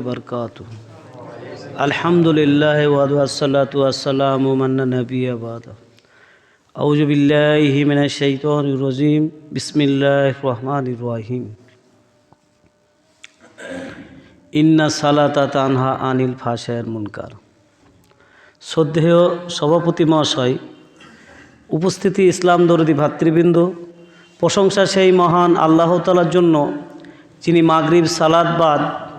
বারকাতু আলহামদুলিল্লাহ ওয়াদুয়াসাল্লাতু রজিম। বিসমিল্লাহ রহমান রহিম। ইন্না সালাতা তানহা আনিল ফাশায়ের মুনকার। শ্রদ্ধেয় সভাপতি মহাশয়, উপস্থিতি ইসলাম দরদি ভাতৃবৃন্দ, প্রশংসা সেই মহান আল্লাহতালার জন্য, যিনি মাগরিব সালাদ বাদ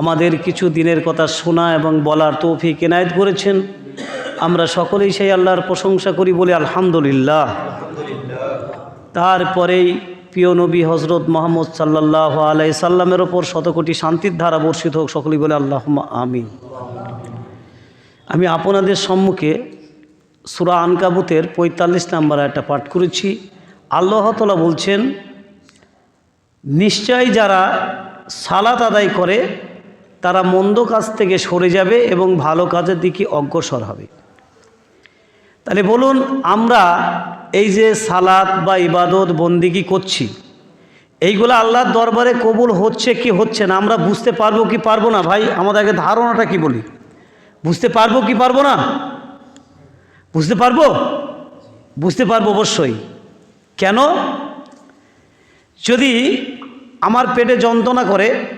আমাদের কিছু দিনের কথা শোনা এবং বলার তৌফিক এনায়েত করেছেন। আমরা সকলেই সেই আল্লাহর প্রশংসা করি বলে আলহামদুলিল্লাহ। তারপরেই প্রিয় নবী হজরত মোহাম্মদ সাল্লাহ আলাই সাল্লামের ওপর শতকোটি শান্তির ধারা বর্ষিত হোক সকলেই বলে আল্লাহ আমিন। আমি আপনাদের সম্মুখে সুরা আনকাবুতের পঁয়তাল্লিশ নাম্বার একটা পাঠ করেছি। আল্লাহ তালা বলছেন নিশ্চয় যারা সালাত আদায় করে তারা মন্দ কাজ থেকে সরে যাবে এবং ভালো কাজের দিকে অগ্রসর হবে। তাহলে বলুন, আমরা এই যে সালাত বা ইবাদত বন্দিগি করছি? এইগুলো আল্লাহর দরবারে কবুল হচ্ছে কি হচ্ছে না? আমরা বুঝতে পারব কি পারব না? ভাই, আমাদের আগে ধারণাটা কি বলি? বুঝতে পারব কি পারব না? বুঝতে পারব? বুঝতে পারব অবশ্যই। কেন? যদি আমার পেটে যন্ত্রণা করে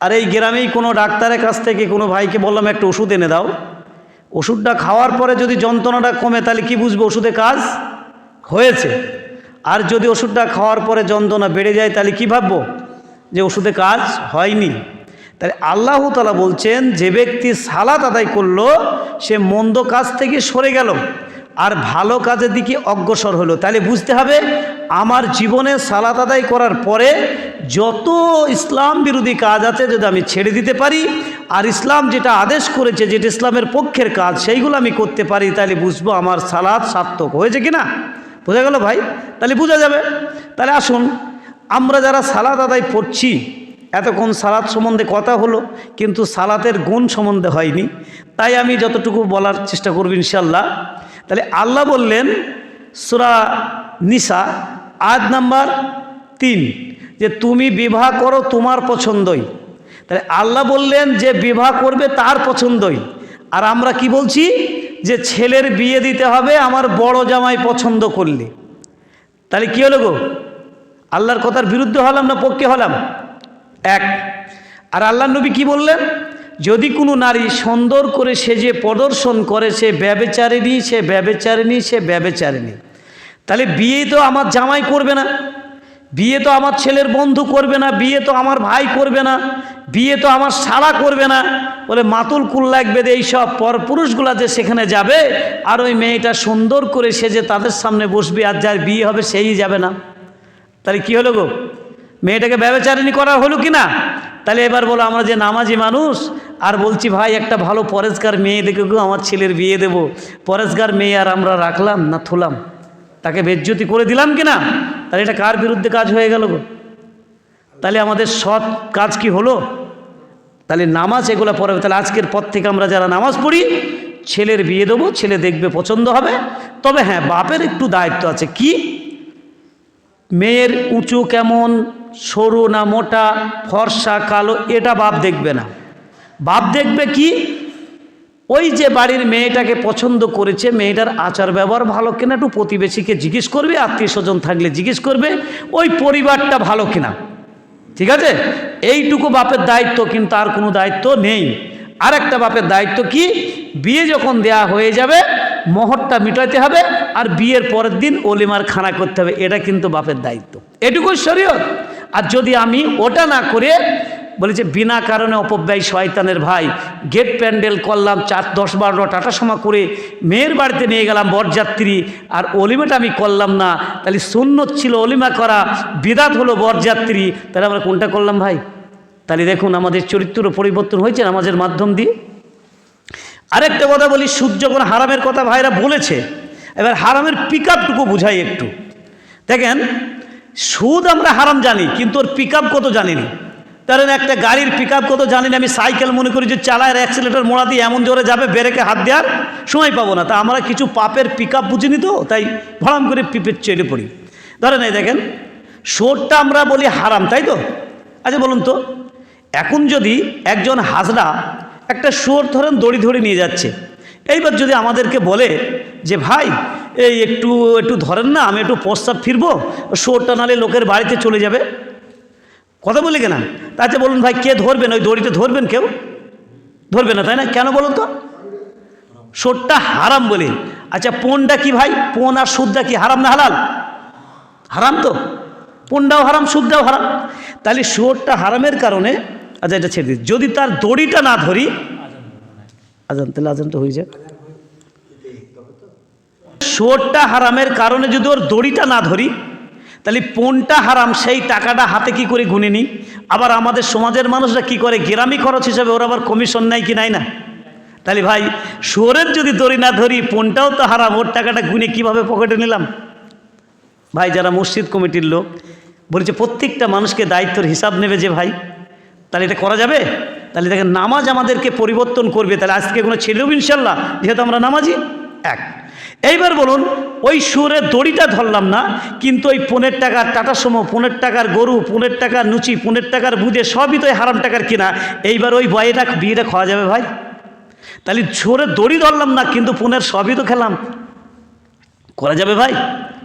আর এই গ্রামেই কোনো ডাক্তারের কাছ থেকে কোনো ভাইকে বললাম, একটা ওষুধ এনে দাও। ওষুধটা খাওয়ার পরে যদি যন্ত্রণাটা কমে, তাহলে কি বুঝব ওষুধে কাজ? হয়েছে। আর যদি ওষুধটা খাওয়ার পরে যন্ত্রণা বেড়ে যায়, তাহলে কি ভাববো? যে ওষুধে কাজ হয়নি। তাহলে আল্লাহ তালা বলছেন, যে ব্যক্তি সালাত আদায় করল, সে মন্দ কাজ থেকে সরে গেল। আর ভালো কাজের দিকে অগ্রসর হলো। তাহলে বুঝতে হবে আমার জীবনে সালাত আদায় করার পরে যত ইসলাম বিরোধী কাজ আছে যদি আমি ছেড়ে দিতে পারি, আর ইসলাম যেটা আদেশ করেছে, যেটা ইসলামের পক্ষের কাজ, সেইগুলো আমি করতে পারি, তাহলে বুঝব আমার সালাদ সার্থক হয়েছে কি না বোঝা গেল ভাই? তাহলে বোঝা যাবে। তাহলে আসুন, আমরা যারা সালাদ আদায় পড়ছি এতক্ষণ সালাদ সম্বন্ধে কথা হলো, কিন্তু সালাতের গুণ সম্বন্ধে হয়নি। তাই আমি যতটুকু বলার চেষ্টা করব ইনশাল্লাহ তাহলে আল্লাহ বললেন, সুরা নিসা আজ নাম্বার তিন, যে তুমি বিবাহ করো তোমার পছন্দই। তাহলে আল্লাহ বললেন যে বিবাহ করবে তার পছন্দই। আর আমরা কি বলছি? যে ছেলের বিয়ে দিতে হবে আমার বড় জামাই পছন্দ করলে। তাহলে কী হলো গো? আল্লাহর কথার বিরুদ্ধে হলাম না পক্ষে হলাম? এক। আর আল্লাহ নবী কি বললেন? যদি কোনো নারী সুন্দর করে সে যে প্রদর্শন করে, সে ব্যবেচারিণী সে ব্যবেচারিণী সে ব্যবেচারিণী। তাহলে বিয়ে তো আমার জামাই করবে না। বিয়ে তো আমার ছেলের বন্ধু করবে না, বিয়ে তো আমার ভাই করবে না, বিয়ে তো আমার সারা করবে না। বলে মাতুল কুল লাগবে যে এইসব পরপুরুষগুলা যে সেখানে যাবে, আর ওই মেয়েটা সুন্দর করে সে যে তাদের সামনে বসবে, আর যার বিয়ে হবে সেই যাবে না। তাহলে কি হলো গো? মেয়েটাকে ব্যবচারিণী করা হলো কি না? তাহলে এবার বলো আমরা যে নামাজি মানুষ, আর বলছি ভাই একটা ভালো পরেশগার মেয়ে দেখে গো, আমার ছেলের বিয়ে দেব। পরেশগার মেয়ে আর আমরা রাখলাম না থুলাম? তাকে বেজ্জতি করে দিলাম কি না তাহলে এটা কার বিরুদ্ধে কাজ হয়ে গেল গো? তাহলে আমাদের সৎ কাজ কি হলো? তাহলে নামাজ এগুলো পড়াবে। তাহলে আজকের পর থেকে আমরা যারা নামাজ পড়ি, ছেলের বিয়ে দেবো, ছেলে দেখবে পছন্দ হবে। তবে হ্যাঁ বাপের একটু দায়িত্ব আছে। কি? মেয়ের উঁচু কেমন, সরু না মোটা, ফর্সা, কালো, এটা বাপ দেখবে না। বাপ দেখবে কি? ওই যে বাড়ির মেয়েটাকে পছন্দ করেছে, মেয়েটার আচার ব্যবহার ভালো কিনা একটু প্রতিবেশীকে জিজ্ঞেস করবে আত্মীয় স্বজন থাকলে জিজ্ঞেস করবে, ওই পরিবারটা ভালো কিনা। ঠিক আছে? এইটুকু বাপের দায়িত্ব, কিন্তু আর কোনো দায়িত্ব নেই। আর একটা বাপের দায়িত্ব কি? বিয়ে যখন দেয়া হয়ে যাবে, মোহরটা মিটাইতে হবে, আর বিয়ের পরের দিন অলিমার খানা করতে হবে। এটা কিন্তু বাপের দায়িত্ব। এটুকু শরীয়ত। আর যদি আমি ওটা না করে বলেছে বিনা কারণে অপব্যয় শয়তানের ভাই। গেট প্যান্ডেল করলাম চার, দশ বারোটা টাটা সমা করে। মেয়ের বাড়িতে নিয়ে গেলাম বরযাত্রী। আর অলিমাটা আমি করলাম না। তাহলে সুন্নত ছিল অলিমা করা, বিদাত হলো বরযাত্রী। তাহলে আমরা কোনটা করলাম ভাই? তাহলে দেখুন, আমাদের চরিত্র পরিবর্তন হয়েছে আমাদের মাধ্যম দিয়ে। আরেকটা কথা বলি, সুদ যখন হারামের কথা ভাইরা বলেছে, এবার হারামের পিক আপটুকু বুঝাই একটু। দেখেন, সুদ আমরা হারাম জানি, কিন্তু ওর পিক আপ কত জানি না কারণ একটা গাড়ির পিক কত জানি না, আমি সাইকেল মনে করি যে চালায় অ্যাক্সিলেটার মোড়া দিয়ে এমন জোরে যাবে, ব্রেকে হাত দেওয়ার সময় পাবো না। তা আমরা কিছু পাপের পিক আপ বুঝিনি তো, তাই ভরাম করে পিপের চেলে পড়ি। ধরেন এই দেখেন সুদটা আমরা বলি হারাম, তাই তো? আচ্ছা বলুন তো, এখন যদি একজন হাজরা একটা শুয়োর ধরেন দড়ি ধরে নিয়ে যাচ্ছে, এইবার যদি আমাদেরকে বলে যে, ভাই, এই একটু একটু ধরেন না, আমি একটু প্রস্তাব ফিরবো শুয়োরটা নালে লোকের বাড়িতে চলে যাবে। কথা বলি কেনা? তাতে বলুন ভাই, কে ধরবেন? ওই দড়িতে ধরবেন কেউ? ধরবে না, তাই না? কেন বলুন তো? সোরটা হারাম বলে। আচ্ছা পোনটা কি ভাই? পোন আর সুদটা কি হারাম না হালাল? হারাম তো। পোনটাও হারাম, সুদটাও হারাম। তাহলে শুয়োরটা হারামের কারণে আচ্ছা এটা ছেড়ে দিই। যদি তার দড়িটা না ধরি, আজান, তাহলে আজানটা হয়ে যাক। শুয়োরটা হারামের কারণে যদি ওর দড়িটা না ধরি তাহলে পোনটা হারাম, সেই টাকাটা হাতে কি করে গুনে নিই? আবার আমাদের সমাজের মানুষরা কি করে? গ্রামী খরচ হিসাবে ওরা আবার কমিশন নেয় কি নাই না? তাহলে ভাই, শুয়োরের যদি দড়ি না ধরি পোনটাও তো হারাম, ওর টাকাটা গুনে কীভাবে পকেটে নিলাম? ভাই, যারা মসজিদ কমিটির লোক, বলেছে প্রত্যেকটা মানুষকে দায়িত্বের হিসাব নেবে যে ভাই, তাহলে এটা করা যাবে? তাহলে দেখেন, নামাজ আমাদেরকে পরিবর্তন করবে। তাহলে আজকে কোনো ছেলেও ইনশাল্লাহ, যেহেতু আমরা নামাজি, এক। এইবার বলুন, ওই সুরের দড়িটা ধরলাম না, কিন্তু ওই পনেরো টাকার টাটা সমো পনেরো টাকার গরু, পনেরো টাকার নুচি, পনেরো টাকার বুঝে সবই তো হারাম টাকার কিনা, এইবার ওই বয়েটা বিয়েটা খাওয়া যাবে ভাই। তাহলে ছোরের দড়ি ধরলাম না, কিন্তু পনেরো সবই তো খেলাম। করা যাবে ভাই?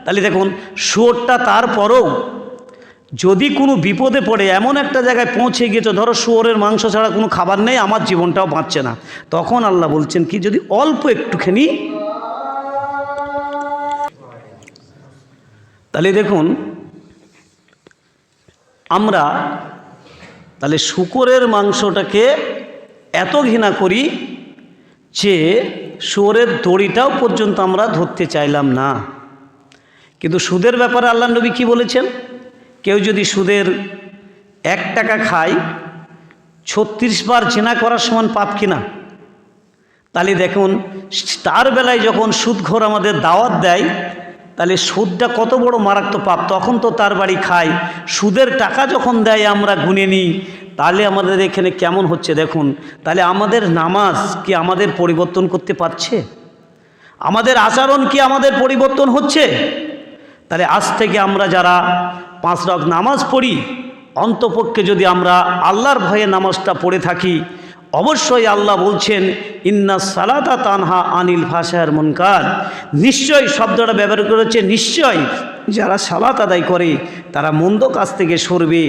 তাহলে দেখুন শুয়োরটা তারপরও যদি কোনো বিপদে পড়ে, এমন একটা জায়গায় পৌঁছে গিয়েছো, ধরো শুয়োরের মাংস ছাড়া কোনো খাবার নেই, আমার জীবনটাও বাঁচছে না। তখন আল্লাহ বলছেন কি, যদি অল্প একটুখানি তাহলে দেখুন, আমরা তাহলে শুকরের মাংসটাকে এত ঘৃণা করি যে শুয়োরের দড়িটাও পর্যন্ত আমরা ধরতে চাইলাম না। কিন্তু সুদের ব্যাপারে আল্লাহ নবী কী বলেছেন? কেউ যদি সুদের এক টাকা খায়, ছত্রিশ বার জেনা করার সমান পাপ কিনা? তাহলে দেখুন, তার বেলায় যখন সুদঘর আমাদের দাওয়াত দেয় তাহলে সুদটা কত বড় মারাত্মক পাপ? তখন তো তার বাড়ি খায়। সুদের টাকা যখন দেয় আমরা গুনে নিই। তাহলে আমাদের এখানে কেমন হচ্ছে দেখুন? তাহলে আমাদের নামাজ কি আমাদের পরিবর্তন করতে পারছে? আমাদের আচরণ কি আমাদের পরিবর্তন হচ্ছে? তাহলে আজ থেকে আমরা যারা পাঁচ রক নামাজ পড়ি, অন্তপক্ষে যদি আমরা আল্লাহর ভয়ে নামাজটা পড়ে থাকি অবশ্যই আল্লাহ বলছেন, ইন্না সালাতা তানহা আনিল ভাষার মনকার। নিশ্চয় শব্দটা ব্যবহার করেছে নিশ্চয় যারা সালাত আদায় করে, তারা মন্দ কাজ থেকে সরবে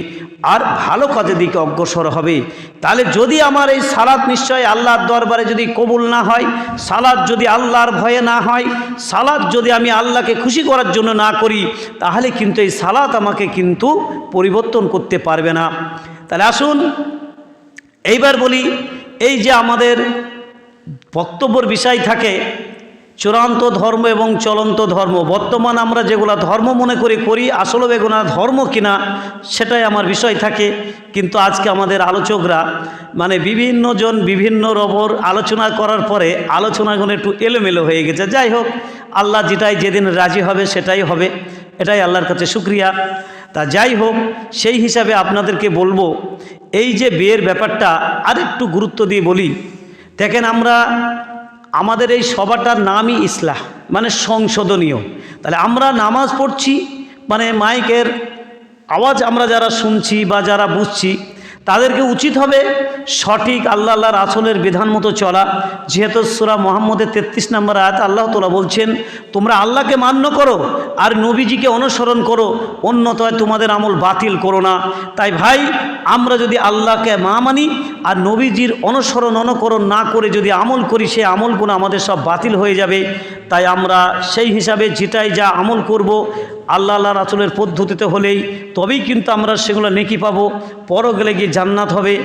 আর ভালো কাজের দিকে অগ্রসর হবে। তাহলে যদি আমার এই সালাত নিশ্চয় আল্লাহর দরবারে যদি কবুল না হয় সালাদ যদি আল্লাহর ভয়ে না হয় সালাদ যদি আমি আল্লাহকে খুশি করার জন্য না করি, তাহলে কিন্তু এই সালাত আমাকে কিন্তু পরিবর্তন করতে পারবে না। তাহলে আসুন, এইবার বলি এই যে আমাদের বক্তব্যর বিষয় থাকে, চূড়ান্ত ধর্ম এবং চলন্ত ধর্ম, বর্তমান আমরা যেগুলো ধর্ম মনে করি করি আসলে বেগুনা ধর্ম কিনা, সেটাই আমার বিষয় থাকে। কিন্তু আজকে আমাদের আলোচকরা মানে বিভিন্ন জন বিভিন্ন রবর আলোচনা করার পরে আলোচনাগুলো একটু এলোমেলো হয়ে গেছে। যাই হোক, আল্লাহ যেটাই যেদিন রাজি হবে, সেটাই হবে। এটাই আল্লাহর কাছে শুক্রিয়া। তা যাই হোক, সেই হিসাবে আপনাদেরকে বলব এই যে বিয়ের ব্যাপারটা আরেকটু গুরুত্ব দিয়ে বলি। দেখেন আমরা, আমাদের এই সভাটার নামই ইসলাহ মানে সংশোধনীয়। তাহলে আমরা নামাজ পড়ছি মানে মাইকের আওয়াজ আমরা যারা শুনছি বা যারা বুঝছি তাদেরকে উচিত হবে সঠিক আল্লাহ আল্লাহর আসলের বিধান মতো চলা। যেহেতু সুরা মোহাম্মদের তেত্রিশ নম্বর আয়াত আল্লাহ তোলা বলছেন, তোমরা আল্লাহকে মান্য করো আর নবীজিকে অনুসরণ করো অন্যতয় তোমাদের আমল বাতিল করো না। তাই ভাই, আমরা যদি আল্লাহকে মা মানি আর নবীজির অনুসরণ অনুকরণ না করে যদি আমল করি সে আমলগুলো আমাদের সব বাতিল হয়ে যাবে। তাই আমরা সেই হিসাবে যেটাই যা আমল করব আল্লাহ আল্লাহ রাসুলের পদ্ধতিতে হলেই তবেই কিন্তু আমরা সেগুলো নেকি পাবো। পরও গেলে গিয়ে জান্নাত হবে।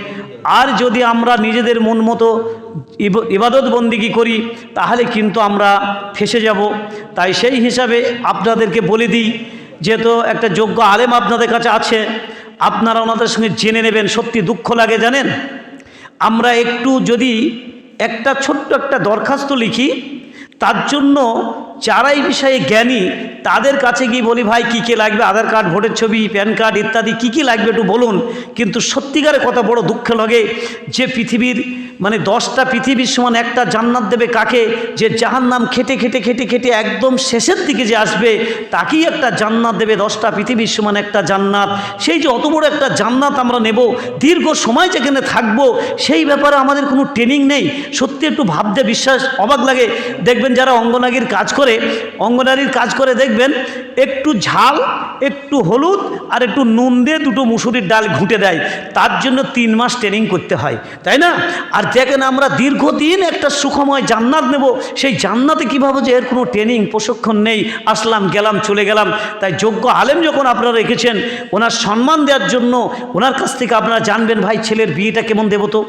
আর যদি আমরা নিজেদের মন মতো ইব- ইবাদত বন্দিগি করি, তাহলে কিন্তু আমরা ফেসে যাব। তাই সেই হিসাবে আপনাদেরকে বলে দিই, যেহেতু একটা যোগ্য আলেম আপনাদের কাছে আছে, আপনারা ওনাদের সঙ্গে জেনে নেবেন, সত্যি দুঃখ লাগে, জানেন? আমরা একটু যদি একটা ছোট্ট একটা দরখাস্ত লিখি, তার জন্য যারা এই বিষয়ে জ্ঞানী, তাদের কাছে গিয়ে বলি, ভাই, কী কী লাগবে? আধার কার্ড, ভোটের ছবি, প্যান কার্ড ইত্যাদি কী কী লাগবে একটু বলুন। কিন্তু সত্যিকারের কথা বড় দুঃখ লাগে যে পৃথিবীর মানে দশটা পৃথিবীর সমান একটা জান্নাত দেবে কাকে? যে জাহান নাম খেটে খেটে খেটে খেটে একদম শেষের দিকে যে আসবে, তাকেই একটা জান্নাত দেবে দশটা পৃথিবীর সমান একটা জান্নাত। সেই যে অত বড় একটা জান্নাত আমরা নেব, দীর্ঘ সময় যেখানে থাকব, সেই ব্যাপারে আমাদের কোনো ট্রেনিং নেই। সত্যি একটু ভাবতে বিশ্বাস অবাক লাগে। দেখবেন যারা অঙ্গনাগীর কাজ করে অঙ্গনারীর কাজ করে দেখবেন, একটু ঝাল, একটু হলুদ আর একটু নুন দিয়ে দুটো মুসুরির ডাল ঘুঁটে দেয়। তার জন্য তিন মাস ট্রেনিং করতে হয়, তাই না? আর দেখেন আমরা দীর্ঘদিন একটা সুখময় জান্নাত নেব। সেই জান্নাতে কীভাবে যে এর কোনো ট্রেনিং প্রশিক্ষণ নেই। আসলাম, গেলাম, চলে গেলাম। তাই যোগ্য আলেম যখন আপনারা রেখেছেন, ওনার সম্মান দেওয়ার জন্য ওনার কাছ থেকে আপনারা জানবেন, ভাই, ছেলের বিয়েটা কেমন দেবো তো?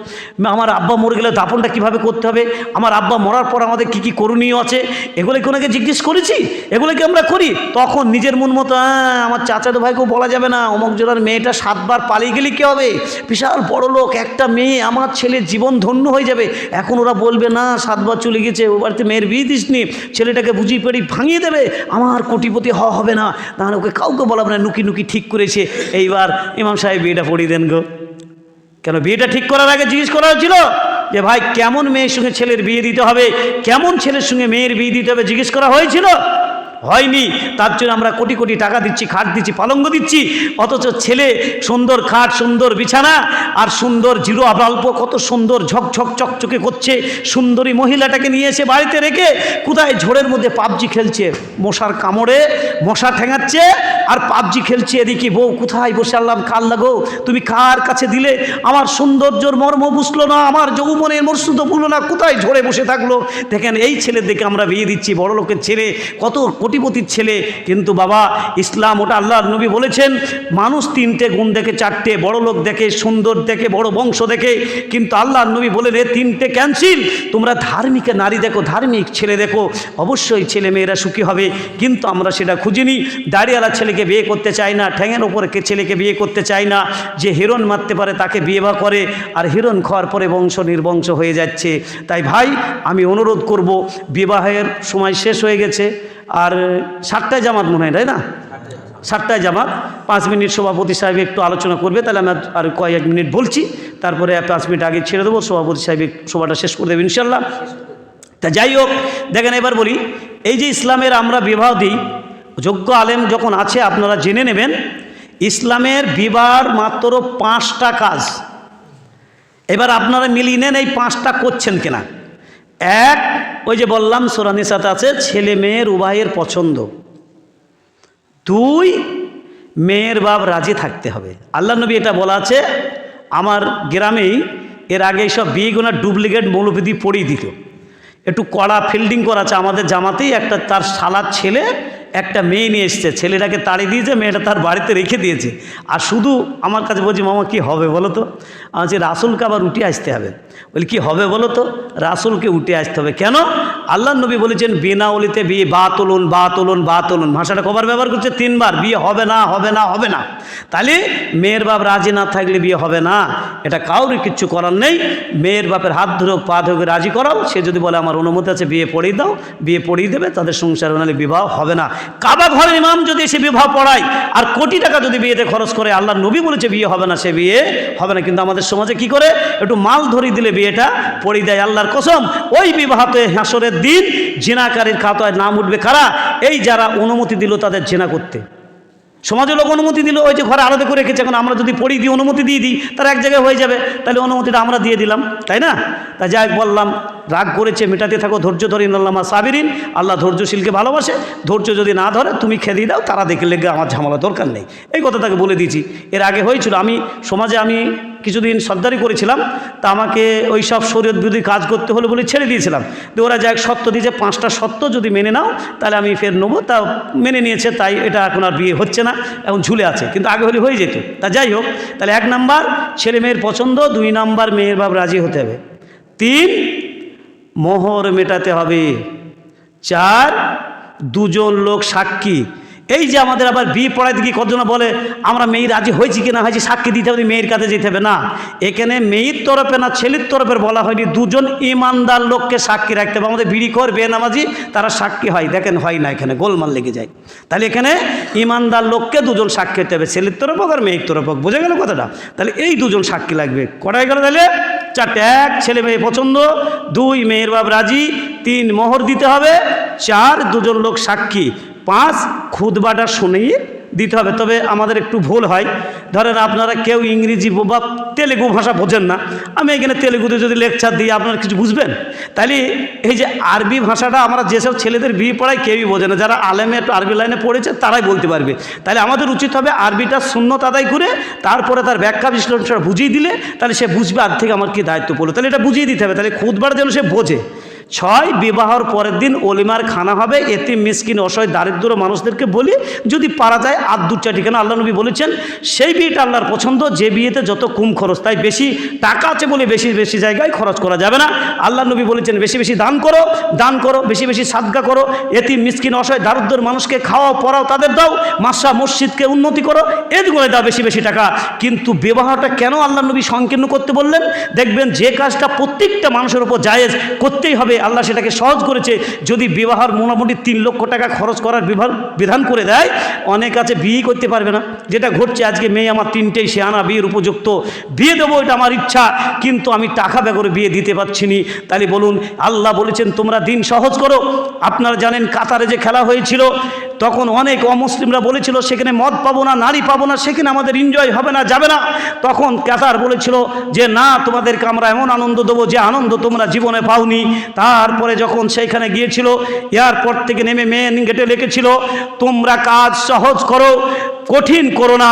আমার আব্বা মরে গেলে দাপনটা কীভাবে করতে হবে? আমার আব্বা মরার পর আমাদের কী কী করণীয় আছে? এগুলো কি ওনাকে জিজ্ঞেস করেছি এগুলো কি আমরা করি? তখন নিজের মন মতো "হ্যাঁ, আমার চাচাতো ভাইকেও বলা যাবে না অমক জোড়ার মেয়েটা সাতবার পালিয়ে গেলে কী হবে? বিশাল বড় লোক একটা মেয়ে আমার ছেলে জীবন ধন্য হয়ে যাবে। এখন ওরা বলবে না সাতবার চলে গেছে ও বাড়িতে মেয়ের বিয়ে দিসনি ছেলেটাকে বুঝিয়ে পেড়ি ভাঙিয়ে দেবে আমার কোটিপতি হওয়া হবে না। তাহলে ওকে কাউকে বলাবে না নুকি নুকি ঠিক করেছে। এইবার ইমাম সাহেব বিয়েটা পড়িয়ে দেন গো। কেন বিয়েটা ঠিক করার আগে জিজ্ঞেস করা হয়েছিল? যে ভাই, কেমন মেয়ের সঙ্গে ছেলের বিয়ে দিতে হবে? কেমন ছেলের সঙ্গে মেয়ের বিয়ে দিতে হবে? জিজ্ঞেস করা হয়েছিল? হয়নি। তার জন্য আমরা কোটি কোটি টাকা দিচ্ছি, খাট দিচ্ছি পালঙ্গ দিচ্ছি। অথচ ছেলে সুন্দর খাট, সুন্দর বিছানা আর সুন্দর জিরো অল্প কত সুন্দর ঝকঝক চকচকে করছে। সুন্দরী মহিলাটাকে নিয়ে এসে বাড়িতে রেখে কোথায় ঝোড়ের মধ্যে পাবজি খেলছে? মশার কামড়ে, মশা ঠেঙাচ্ছে আর পাবজি খেলছে এদিকে। বউ কোথায় বসে আল্লাম কাল লাগো? তুমি কার কাছে দিলে? আমার সৌন্দর্যর মর্ম বুঝলো না, আমার যৌবনের মর্শুদ বুঝলো না, কোথায় ঝরে বসে থাকল? দেখেন, এই ছেলের দেখে আমরা বিয়ে দিচ্ছি বড় লোকের ছেলে কত কোটিপতির ছেলে। কিন্তু বাবা, ইসলাম ওটা আল্লাহ নবী বলেছেন, মানুষ তিনটে গুণ দেখে, চারটে বড় লোক দেখে, সুন্দর দেখে, বড় বংশ দেখে। কিন্তু আল্লাহ নবী বলে রে তিনটে ক্যান্সিল তোমরা ধার্মিক নারী দেখো, ধার্মিক ছেলে দেখো, অবশ্যই ছেলে মেয়েরা সুখী হবে। কিন্তু আমরা সেটা খুঁজিনি। দাড়িওয়ালা ছেলেকে বিয়ে করতে চাই না, ঠ্যাঙের ওপরে ছেলেকে বিয়ে করতে চাই না। যে হিরণ মারতে পারে, তাকে বিয়ে বা করে। আর হিরণ খাওয়ার পরে বংশ নির্বংশ হয়ে যাচ্ছে। তাই ভাই, আমি অনুরোধ করব, বিবাহের সময় শেষ হয়ে গেছে। আর সাতটায় জামাত মনে হয়, তাই না? সাতটায় জামাত। পাঁচ মিনিট সভাপতি সাহেব একটু আলোচনা করবে, তাহলে আমি আর- কয়েক মিনিট বলছি। তারপরে পাঁচ মিনিট আগে ছেড়ে দেবো, সভাপতি সাহেব সভাটা শেষ করে দেবে ইনশাল্লাহ তা যাই হোক, দেখেন এবার বলি, এই যে ইসলামের আমরা বিবাহ দিই, যোগ্য আলেম যখন আছে, আপনারা জেনে নেবেন, ইসলামের বিবাহ মাত্র পাঁচটা কাজ। এবার আপনারা মিলিয়ে নেন এই পাঁচটা করছেন কিনা। এক ওই যে বললাম সোরানিসাতে আছে, ছেলে মেয়ের উভয়ের পছন্দ। দুই, মেয়ের বাপ রাজি থাকতে হবে। আল্লাহ নবী এটা বলা আছে, আমার গ্রামেই এর আগে সব বিয়েগুনা ডুপ্লিকেট মৌলবিধি পড়িয়ে দিত। একটু কড়া ফিল্ডিং করা আছে আমাদের জামাতেই, একটা তার শালার ছেলে একটা মেয়ে নিয়ে এসছে, ছেলেটাকে তাড়িয়ে দিয়েছে, মেয়েটা তার বাড়িতে রেখে দিয়েছে। আর শুধু আমার কাছে বলছি, মামা, কি হবে বলো তো? আমি বলছি, রাসুলকে আবার উঠে আসতে হবে। বলি, কি হবে বলো তো? রাসুলকে উঠে আসতে হবে। কেন? আল্লাহ নবী বলেছেন, বিনা অলিতে বিয়ে বা তুলুন বা তুলুন বা তুলুন ভাষাটা কবার ব্যবহার করছে, তিনবার, বিয়ে হবে না হবে না হবে না। তাহলে মেয়ের বাপ রাজি না থাকলে বিয়ে হবে না। এটা কাউরে কিচ্ছু করার নেই। মেয়ের বাপের হাত ধরে, পা ধরে রাজি করাও। সে যদি বলে, আমার অনুমতি আছে, বিয়ে পড়িয়ে দাও। বিয়ে পড়িয়ে দেবে, তাদের সংসার বিবাহ হবে না। কাবা ঘরের ইমাম যদি এসে বিবাহ পড়ায়, আর কোটি টাকা যদি বিয়েতে খরচ করে আল্লাহ নবী বলেছে বিয়ে হবে না, সে বিয়ে হবে না। কিন্তু আমাদের সমাজে কি করে? একটু মাল ধরিয়ে দিলে বিয়েটা পড়িয়ে দেয় আল্লাহর কসম। ওই বিবাহতে হাসরের দিন জেনাকারীর খাতায় নাম উঠবে কারা? এই যারা অনুমতি দিল তাদের জেনা করতে। সমাজের লোক অনুমতি দিল, ওই যে ঘরে আলাদা করে রেখেছে, এখন আমরা যদি পড়ি দিই, অনুমতি দিয়ে দিই, তার এক জায়গায় হয়ে যাবে। তাহলে অনুমতিটা আমরা দিয়ে দিলাম, তাই না? তা যাই বললাম রাগ করেছে, মেটাতে থাকো, ধৈর্য ধরি আল্লামা সাবিরিন, আল্লাহ ধৈর্যশীলকে ভালোবাসে। ধৈর্য যদি না ধরে, তুমি খেদিয়ে দাও, তারা দেখে লেগে আমার ঝামেলা দরকার নেই। এই কথা তাকে বলে দিয়েছি। এর আগে হয়েছিল, আমি সমাজে আমি কিছুদিন সর্দারি করেছিলাম, তা আমাকে ওই সব শরীয়ত বিরোধী কাজ করতে হলে বলে ছেড়ে দিয়েছিলাম। তো ওরা যাক সত্য দিয়েছে, পাঁচটা সত্য যদি মেনে নাও, তাহলে আমি ফের নেব। তা মেনে নিয়েছে, তাই এটা এখন আর বিয়ে হচ্ছে না, এখন ঝুলে আছে। কিন্তু আগে হলে হয়ে যেত। তা যাই হোক, তাহলে এক নাম্বার, ছেলে মেয়ের পছন্দ, দুই নাম্বার মেয়ের বাপ রাজি হতে হবে। তিন মোহর মেটাতে হবে। চার, দুজন লোক সাক্ষী। এই যে আমাদের আবার বিয়ে পড়াইতে গিয়ে কতজন বলে, আমরা মেয়ে রাজি হয়েছি কি না হয়েছি সাক্ষী দিতে হবে, মেয়ের কাছে যেতে হবে। না, এখানে মেয়ের তরফে না, ছেলের তরফের বলা হয়নি, দুজন ইমানদার লোককে সাক্ষী রাখতে হবে। আমাদের বিড়ি কর বেনামাজি, তারা সাক্ষী হয়। দেখেন, হয় না এখানে, গোলমাল লেগে যায়। তাহলে এখানে ইমানদার লোককে দুজন সাক্ষী হতে হবে, ছেলের তরফ হোক আর মেয়ের তরফ হোক। বোঝা গেল কথাটা? তাহলে এই দুজন সাক্ষী লাগবে। কটাই গেল তাহলে? চারটে এক, ছেলে মেয়ে পছন্দ, দুই মেয়ের বাপ রাজি, তিন মোহর দিতে হবে, চার দুজন লোক সাক্ষী, পাঁচ খুদবাটা শুনেই দিতে হবে। তবে আমাদের একটু ভুল হয়। ধরেন আপনারা কেউ ইংরেজি বা তেলেগু ভাষা বোঝেন না। আমি এখানে তেলেগুতে যদি লেকচার দিই, আপনারা কিছু বুঝবেন? তাহলে এই যে আরবি ভাষাটা আমরা যেসব ছেলেদের বিয়ে পড়ায় কেউই বোঝে না। যারা আলেমে একটু আরবি লাইনে পড়েছে, তারাই বলতে পারবে। তাহলে আমাদের উচিত হবে আরবিটা শূন্যত আদায় করে, তারপরে তার ব্যাখ্যা বিশ্লেষণ বুঝিয়ে দিলে তাহলে সে বুঝবে আর থেকে আমার কি দায়িত্ব পড়ল। তাহলে এটা বুঝিয়ে দিতে হবে। তাহলে খুদবার যেন সে বোঝে। ছয় বিবাহর পরের দিন অলিমার খানা হবে এতে মিসকিন, অসহায়, দারিদ্র মানুষদেরকে বলি, যদি পারা যায় আর দু চারটি কেন আল্লাহ নবী বলেছেন, সেই বিয়েটা আল্লাহর পছন্দ, যে বিয়েতে যত কম খরচ তাই বেশি টাকা আছে বলে বেশি বেশি জায়গায় খরচ করা যাবে না। আল্লাহ নবী বলেছেন, বেশি বেশি দান করো দান করো, বেশি বেশি সাদগা করো এতে মিসকিন, অসহায়, দারিদ্র মানুষকে খাওয়াও, পড়াও, তাদের দাও, মাসা মসজিদকে উন্নতি করো এদিকে দাও বেশি বেশি টাকা। কিন্তু বিবাহটা কেন আল্লাহ নবী সংকীর্ণ করতে বললেন? দেখবেন যে কাজটা প্রত্যেকটা মানুষের উপর জায়েজ করতেই হবে আল্লাহ সেটাকে সহজ করেছে। যদি বিবাহর মোটামুটি তিন লক্ষ টাকা খরচ করার বিবাহ বিধান করে দেয়, অনেক আছে বিয়ে করতে পারবে না। যেটা ঘটছে, আজকে মেয়ে আমার তিনটেই, সে আনা বিয়ের উপযুক্ত। বিয়ে দেবো, এটা আমার ইচ্ছা, কিন্তু আমি টাকা ব্যাগরে বিয়ে দিতে পারছি নি। তাহলে বলুন, আল্লাহ বলেছেন, তোমরা দিন সহজ করো। আপনারা জানেন, কাতারে যে খেলা হয়েছিল তখন অনেক অমুসলিমরা বলেছিল, সেখানে মদ পাবো না, নারী পাবো না, সেখানে আমাদের এনজয় হবে না, যাবে না। তখন কাতার বলেছিল যে, না, তোমাদেরকে আমরা এমন আনন্দ দেবো যে, আনন্দ তোমরা জীবনে পাওনি। তারপরে যখন সেইখানে গিয়েছিল, এয়ারপোর্ট থেকে নেমে মেন গেটে লিখেছিল তোমরা কাজ সহজ করো, কঠিন করো না,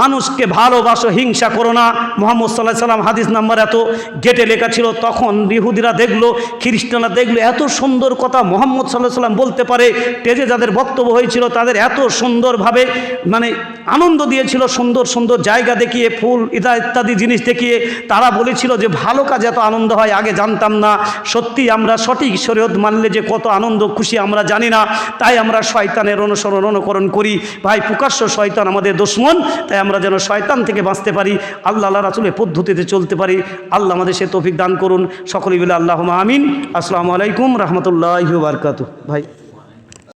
মানুষকে ভালোবাসো, হিংসা করো না। মোহাম্মদ সাল্লাহ সাল্লাম হাদিস নাম্বার এত গেটে লেখা ছিল, তখন ইহুদিরা দেখল, খ্রিস্টানরা দেখল, এত সুন্দর কথা মোহাম্মদ সাল্লাহ সাল্লাম বলতে পারে। টেজে যাদের বক্তব্য হয়েছিল তাদের এত সুন্দরভাবে মানে আনন্দ দিয়েছিল, সুন্দর সুন্দর জায়গা দেখিয়ে, ফুল ইতা ইত্যাদি জিনিস দেখিয়ে, তারা বলেছিল যে ভালো কাজ এত আনন্দ হয়, আগে জানতাম না। সত্যি আমরা সঠিক শরীয়ত মানলে যে কত আনন্দ, খুশি আমরা জানি না। তাই আমরা শয়তানের অনুসরণ, অনুকরণ করি। ভাই, প্রকাশ্য শয়তান আমাদের দুশ্মন, তাই আমরা যেন শয়তান থেকে বাঁচতে পারি। আল্লাহ আল্লাহ রাসুলের পদ্ধতিতে চলতে পারি। আল্লাহ আমাদের সে তৌফিক দান করুন। সকলেই বলে আল্লাহ আমিন। আসসালামু আলাইকুম রহমতুল্লাহ বারকাতু ভাই